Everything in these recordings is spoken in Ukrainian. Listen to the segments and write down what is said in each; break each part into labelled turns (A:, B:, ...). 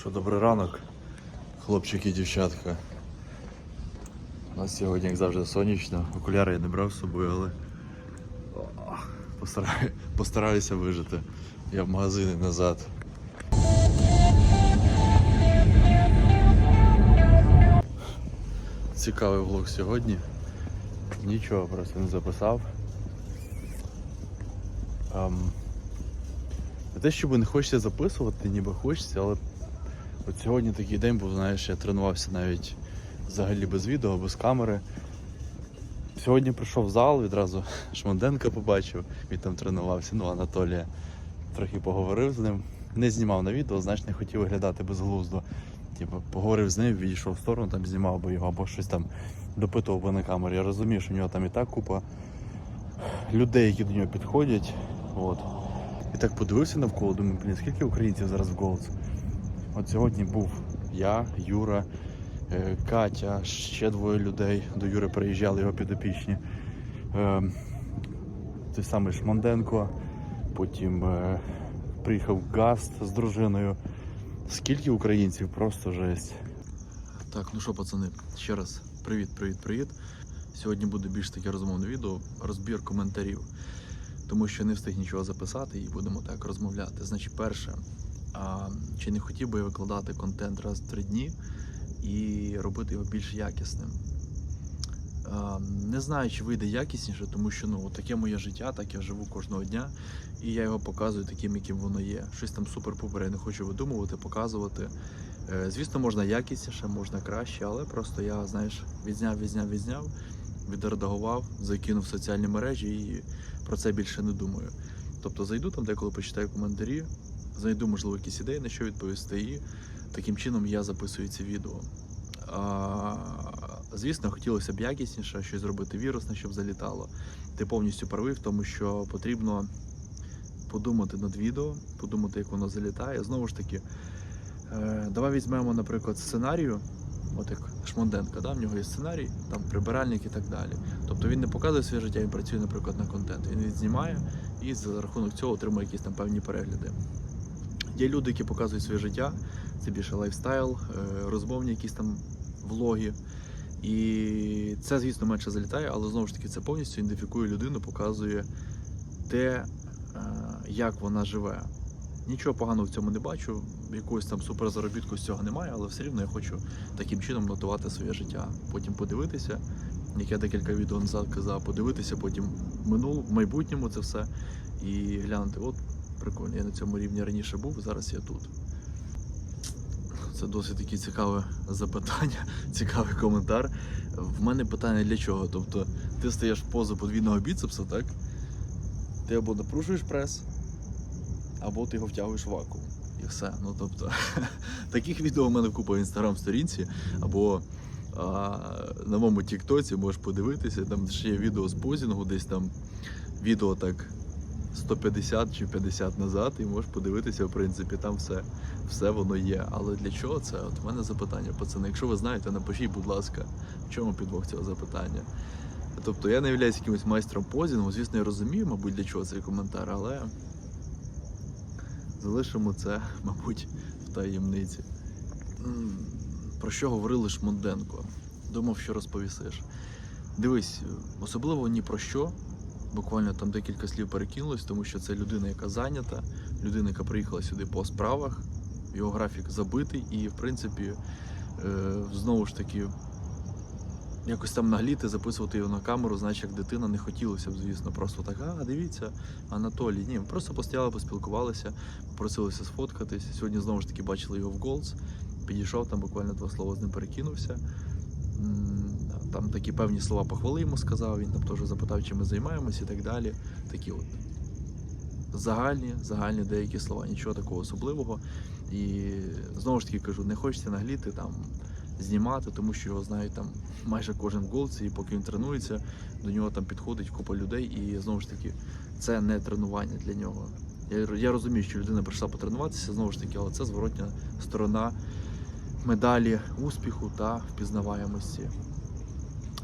A: Що добрий ранок, хлопчики і дівчатка. У нас сьогодні, як завжди, сонячно. Окуляри я не брав з собою, але постараю, постараюся вижити. Я в магазин і назад. Цікавий влог сьогодні. Нічого просто не записав. Ем, не те, щоб не хочеться записувати, ніби хочеться, але от сьогодні такий день був, знаєш, я тренувався навіть взагалі без відео, без камери. Сьогодні прийшов в зал, відразу Шманденка побачив, він там тренувався, ну Анатолія. Трохи поговорив з ним. Не знімав на відео, знаєш, не хотів виглядати безглуздо. Типу, поговорив з ним, відійшов в сторону, там знімав би його, або щось там допитував би на камері. Я розумію, що у нього там і так купа людей, які до нього підходять. От. І так подивився навколо, думаю, блін, скільки українців зараз в голос. От сьогодні був я, Юра, е, Катя, ще двоє людей. До Юри приїжджали його підопічні. Е, той самий Шманденко, потім е, приїхав Гаст з дружиною. Скільки українців, просто жесть. Так, ну що, пацани, ще раз привіт, привіт, привіт. Сьогодні буде більш таке розмовне відео, розбір коментарів, тому що не встиг нічого записати і будемо так розмовляти. Значить, перше, а, чи не хотів би я викладати контент раз в три дні і робити його більш якісним? А, Не знаю, чи вийде якісніше, тому що ну таке моє життя, так я живу кожного дня, і я його показую таким, яким воно є. Щось там супер-пупер, я не хочу видумувати, показувати. Е, Звісно, можна якісніше, можна краще, але просто я, знаєш, відзняв, відзняв, відзняв, відредагував, закинув соціальні мережі і про це більше не думаю. Тобто зайду там, деколи почитаю коментарі, знайду, можливо, якісь ідеї, на що відповісти, і таким чином я записую ці відео. А, звісно, хотілося б якісніше, щось зробити вірусне, щоб залітало. Ти повністю правий в тому, що потрібно подумати над відео, подумати, як воно залітає. Знову ж таки, е, давай візьмемо, наприклад, сценарію. От як Шмонденка, да? в нього є сценарій, там прибиральник і так далі. Тобто він не показує своє життя, він працює, наприклад, на контент. Він відзнімає і за рахунок цього отримує якісь там певні перегляди. Є люди, які показують своє життя, це більше лайфстайл, е, розмовні якісь там влоги. І це, звісно, менше залітає, але знову ж таки це повністю ідентифікує людину, показує те, е, як вона живе. Нічого поганого в цьому не бачу, якогось там суперзаробітку з цього немає, але все рівно я хочу таким чином нотувати своє життя. Потім подивитися, як я декілька відео назад казав, подивитися потім в минулому, в майбутньому це все і глянути, от прикольно, я на цьому рівні раніше був, зараз я тут. Це досить таке цікаве запитання, цікавий коментар. В мене питання для чого? Тобто, ти стаєш в позу подвійного біцепса, так? Ти або напружуєш прес, або ти його втягуєш в вакуум. І все. Ну тобто, таких відео в мене купа в інстаграм-сторінці, або а, на моєму Тіктоці можеш подивитися, там ще є відео з позінгу, десь там відео так 150 чи 50 назад, і можеш подивитися, в принципі, там все, все воно є. Але для чого це? От в мене запитання, пацани. Якщо ви знаєте, напишіть, будь ласка, в чому підвох цього запитання. Тобто я не являюсь якимось майстром позінгу, звісно, я розумію, мабуть, для чого цей коментар, але залишимо це, мабуть, в таємниці. Про що говорили Шмонденко? Думав, що розповісиш. Дивись, особливо ні про що. Буквально там декілька слів перекинулось, тому що це людина, яка зайнята, людина, яка приїхала сюди по справах, його графік забитий, і, в принципі, е, знову ж таки, якось там нагліти, записувати його на камеру, знаєш, як дитина не хотілося б, звісно, просто так, а дивіться, Анатолій. Ні, просто постояли, поспілкувалися, попросилися сфоткатись. Сьогодні знову ж таки бачили його в голос. Підійшов там, буквально два слова з ним перекинувся. Там такі певні слова похвали йому сказав, він там теж запитав, чим ми займаємося і так далі. Такі от загальні, загальні деякі слова, нічого такого особливого. І знову ж таки кажу, не хочеться нагліти там знімати, тому що його знають там майже кожен голці, і поки він тренується, до нього там підходить купа людей, і знову ж таки, це не тренування для нього. Я, я розумію, що людина прийшла потренуватися, знову ж таки, але це зворотня сторона медалі успіху та впізнаваємості.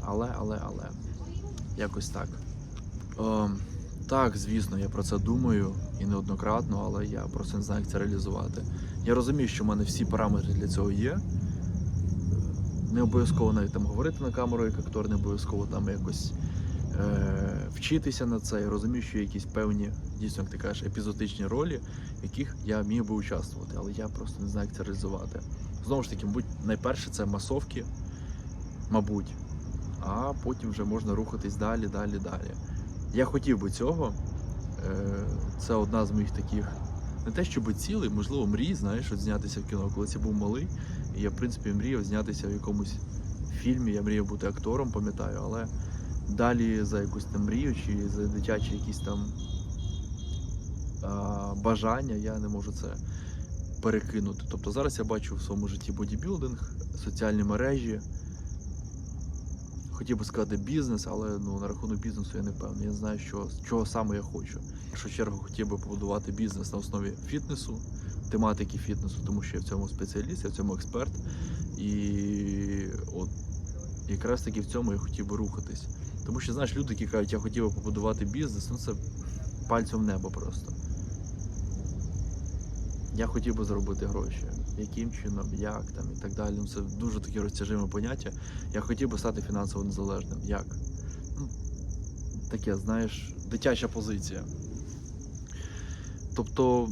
A: Але, але, але, якось так. Ем, Так, звісно, я про це думаю і неоднократно, але я просто не знаю, як це реалізувати. Я розумію, що в мене всі параметри для цього є. Не обов'язково навіть там говорити на камеру як актор, не обов'язково там якось е- вчитися на це. Я розумію, що є якісь певні, дійсно, як ти кажеш, епізодичні ролі, в яких я міг би участвувати, але я просто не знаю, як це реалізувати. Знову ж таки, мабуть, найперше це масовки, мабуть, а потім вже можна рухатись далі, далі, далі. Я хотів би цього. Е, Це одна з моїх таких, не те, щоб цілей, можливо, мрій, знаєш, от знятися в кіно. Коли я був малий, і я, в принципі, мріяв знятися в якомусь фільмі, я мріяв бути актором, пам'ятаю, але далі за якусь там мрію чи за дитячі якісь там а, бажання я не можу це перекинути. Тобто зараз я бачу в своєму житті бодібілдинг, соціальні мережі. Хотів би сказати бізнес, але ну на рахунок бізнесу я не певний. Я знаю, що чого саме я хочу. В першу чергу хотів би побудувати бізнес на основі фітнесу, тематики фітнесу, тому що я в цьому спеціаліст, я в цьому експерт. І от якраз таки в цьому я хотів би рухатись. Тому що знаєш, люди, які кажуть, я хотів би побудувати бізнес, ну це пальцем в небо просто. Я хотів би заробити гроші. Яким чином, як там і так далі. Ну, Це дуже таке розтяжиме поняття. Я хотів би стати фінансово незалежним. Як? Ну, таке, знаєш, дитяча позиція. Тобто,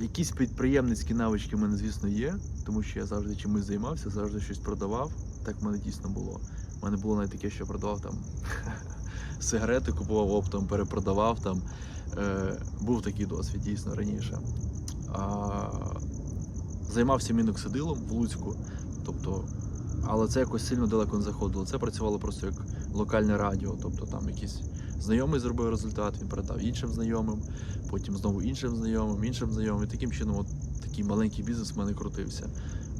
A: якісь підприємницькі навички в мене, звісно, є, тому що я завжди чимось займався, завжди щось продавав. Так в мене дійсно було. У мене було навіть таке, що продавав там сигарети, купував оптом, перепродавав там. Е, був такий досвід дійсно раніше. А, займався міноксидилом в Луцьку, тобто, але це якось сильно далеко не заходило. Це працювало просто як локальне радіо, тобто там якийсь знайомий зробив результат, він передав іншим знайомим, потім знову іншим знайомим, іншим знайомим. І таким чином, от такий маленький бізнес в мене крутився.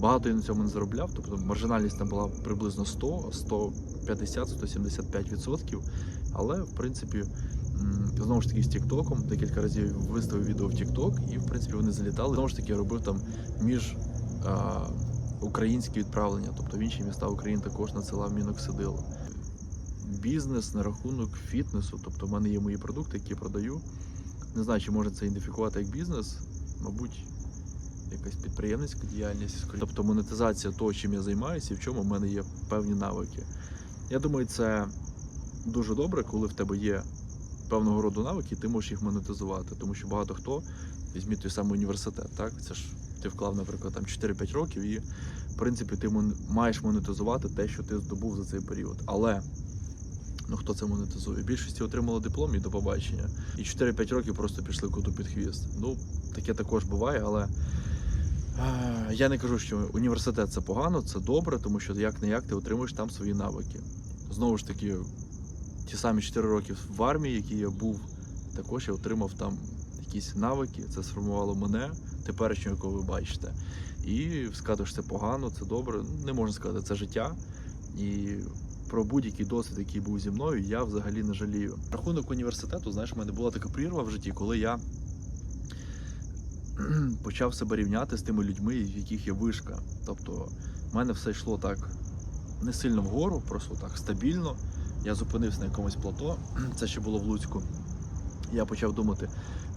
A: Багато я на цьому не заробляв, тобто маржинальність там була приблизно 100, 150, 175 відсотків. Але в принципі, знову ж таки з Тіктоком декілька разів виставив відео в Тікток, і в принципі вони залітали. Знову ж таки, я робив там між а, українські відправлення, тобто в інші міста України також надсилав міноксидил. Бізнес на рахунок фітнесу, тобто в мене є мої продукти, які я продаю. Не знаю, чи можна це ідентифікувати як бізнес, мабуть, якась підприємницька діяльність. Тобто монетизація того, чим я займаюся і в чому в мене є певні навики. Я думаю, це дуже добре, коли в тебе є певного роду навики, ти можеш їх монетизувати. Тому що багато хто візьміть той самий університет, так? Це ж ти вклав, наприклад, там 4-5 років, і в принципі ти маєш монетизувати те, що ти здобув за цей період. Але ну хто це монетизує? Більшості отримали диплом і до побачення. І 4-5 років просто пішли коту під хвіст. Ну, таке також буває, але. Я не кажу, що університет це погано, це добре, тому що як не як ти отримуєш там свої навики. Знову ж таки, ті самі 4 роки в армії, які я був, також я отримав там якісь навики, це сформувало мене, теперішнього, якого ви бачите. І сказати, це погано, це добре. Не можна сказати, це життя. І про будь-який досвід, який був зі мною, я взагалі не жалію. Рахунок університету, знаєш, в мене була така прірва в житті, коли я почав себе рівняти з тими людьми, в яких є вишка. Тобто, в мене все йшло так не сильно вгору, просто так стабільно. Я зупинився на якомусь плато, це ще було в Луцьку. Я почав думати,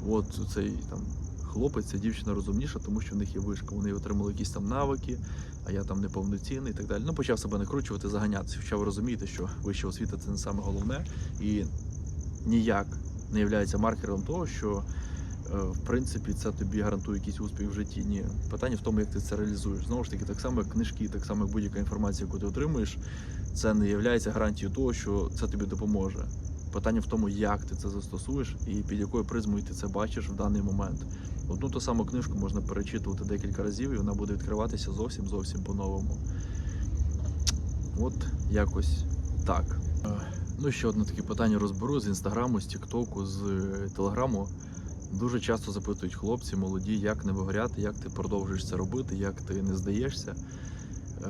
A: от цей там хлопець, ця дівчина розумніша, тому що в них є вишка. Вони отримали якісь там навики, а я там неповноцінний і так далі. Ну, почав себе накручувати, заганятися. Хоча ви розумієте, що вища освіта це не саме головне і ніяк не є маркером того, що в принципі це тобі гарантує якийсь успіх в житті. Ні. Питання в тому, як ти це реалізуєш. Знову ж таки, так само як книжки, так само як будь-яка інформація, яку ти отримуєш, це не є гарантією того, що це тобі допоможе. Питання в тому, як ти це застосуєш і під якою призмою ти це бачиш в даний момент. Одну ту саму книжку можна перечитувати декілька разів, і вона буде відкриватися зовсім зовсім по-новому. От якось так. Е, Ну, ще одне таке питання розберу з інстаграму, з Тіктоку, з е, телеграму. Дуже часто запитують хлопці, молоді, як не вигоряти, як ти продовжуєш це робити, як ти не здаєшся. Е,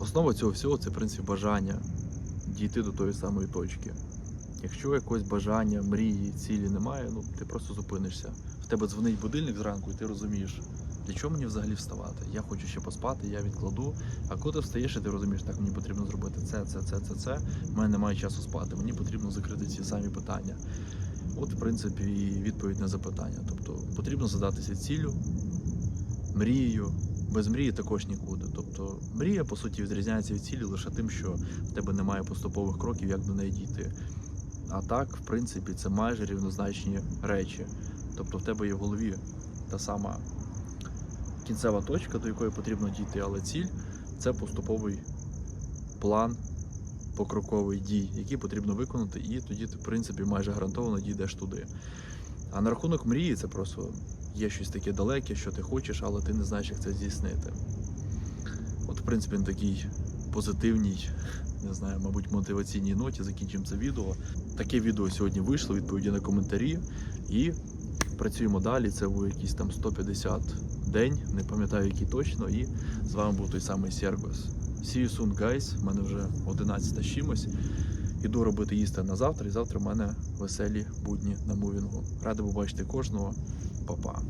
A: Основа цього всього це в принципі бажання дійти до тої самої точки. Якщо якогось бажання, мрії, цілі немає, ну ти просто зупинишся. В тебе дзвонить будильник зранку, і ти розумієш, Для чого мені взагалі вставати? Я хочу ще поспати, я відкладу. А коли ти встаєш, і ти розумієш, так мені потрібно зробити це, це, це, це, це. У мене немає часу спати. Мені потрібно закрити ці самі питання. От, в принципі, і відповідь на запитання. Тобто потрібно задатися ціллю, мрією. Без мрії також нікуди. Тобто мрія, по суті, відрізняється від цілі лише тим, що в тебе немає поступових кроків, як до неї дійти. А так, в принципі, це майже рівнозначні речі. Тобто в тебе є в голові та сама кінцева точка, до якої потрібно дійти, але ціль це поступовий план покроковий дій, які потрібно виконати, і тоді ти, в принципі, майже гарантовано дійдеш туди. А на рахунок мрії це просто є щось таке далеке, що ти хочеш, але ти не знаєш, як це здійснити. От, в принципі, на такій позитивній, не знаю, мабуть, мотиваційній ноті закінчимо це відео. Таке відео сьогодні вийшло, відповіді на коментарі. І працюємо далі. Це був якийсь там 150 день, не пам'ятаю який точно. І з вами був той самий Сергос. See you soon, guys. У мене вже 11 з чимось. Іду робити їсти на завтра, і завтра в мене веселі будні на мувінгу. Радий побачити кожного. Па-па.